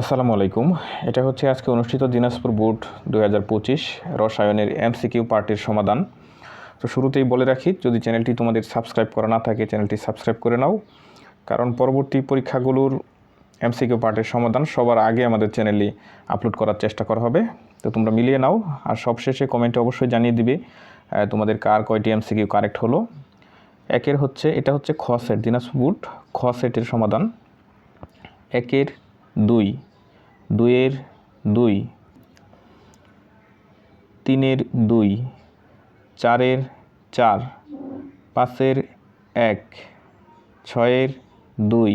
আসসালামু আলাইকুম। এটা হচ্ছে আজকে অনুষ্ঠিত দিনাজপুর বোর্ড দু হাজার পঁচিশ রসায়নের এমসিকিউ পার্টির সমাধান। তো শুরুতেই বলে রাখি, যদি চ্যানেলটি তোমাদের সাবস্ক্রাইব করা না থাকে, চ্যানেলটি সাবস্ক্রাইব করে নাও। কারণ পরবর্তী পরীক্ষাগুলোর এমসিকিউ পার্টির সমাধান সবার আগে আমাদের চ্যানেলে আপলোড করার চেষ্টা করা হবে। তো তোমরা মিলিয়ে নাও, আর সবশেষে কমেন্টে অবশ্যই জানিয়ে দিবে তোমাদের কার কয়টি এমসিকিউ কারেক্ট হলো। একের হচ্ছে, এটা হচ্ছে খ সেট, দিনাজপুর খ সেটের সমাধান। একের দুই, দুইয়ের দুই, তিনের দুই, চারের চার, পাঁচের এক, ছয়ের দুই।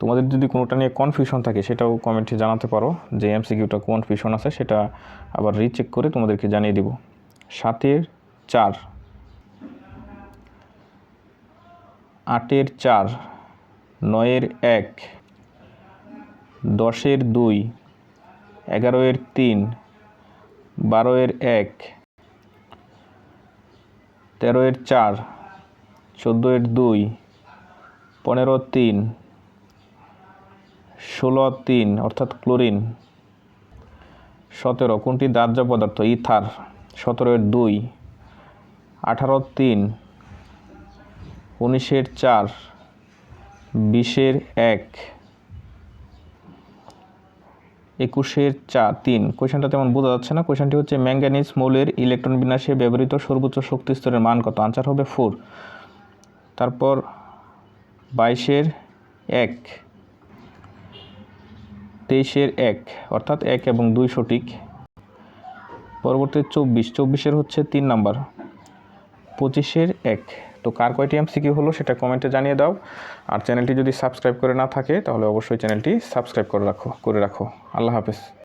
তোমাদের যদি কোনোটা নিয়ে কনফিউশন থাকে, সেটাও কমেন্টে জানাতে পারো যে এমসিকিউটা কনফিউশন আছে, সেটা আবার রিচেক করে তোমাদেরকে জানিয়ে দিব। সাতের চার, আটের চার, নয়ের এক দশের দুই, এগারোয়ের তিন, বারোয়ের এক, তেরোয়ের চার, চোদ্দোয়ের দুই, পনেরো তিন, ষোলো তিন, অর্থাৎ ক্লোরিন। সতেরো, কোনটি দাহ্য পদার্থ? ইথার। সতেরোয়ের দুই, আঠারো তিন, উনিশের চার, বিশের এক। একুশের চা তিন। কোয়েশনটা তেমন বোঝা যাচ্ছে না। কোয়েশনটি হচ্ছে, ম্যাঙ্গানিজ মৌলের ইলেকট্রন বিন্যাসে ব্যবহৃত সর্বোচ্চ শক্তি স্তরের মান কত? আনসার হবে ফোর তারপর, বাইশের এক। তেইশের এক, অর্থাৎ এক এবং দুই সঠিক। পরবর্তী চব্বিশ। চব্বিশের হচ্ছে তিন নাম্বার। পঁচিশের এক। তো কার কয়টি এমসিকিউ হলো সেটা কমেন্টে জানিয়ে দাও। আর চ্যানেলটি যদি সাবস্ক্রাইব করে না থাকে, তাহলে অবশ্যই চ্যানেলটি সাবস্ক্রাইব করে রাখো করে রাখো। আল্লাহ হাফেজ।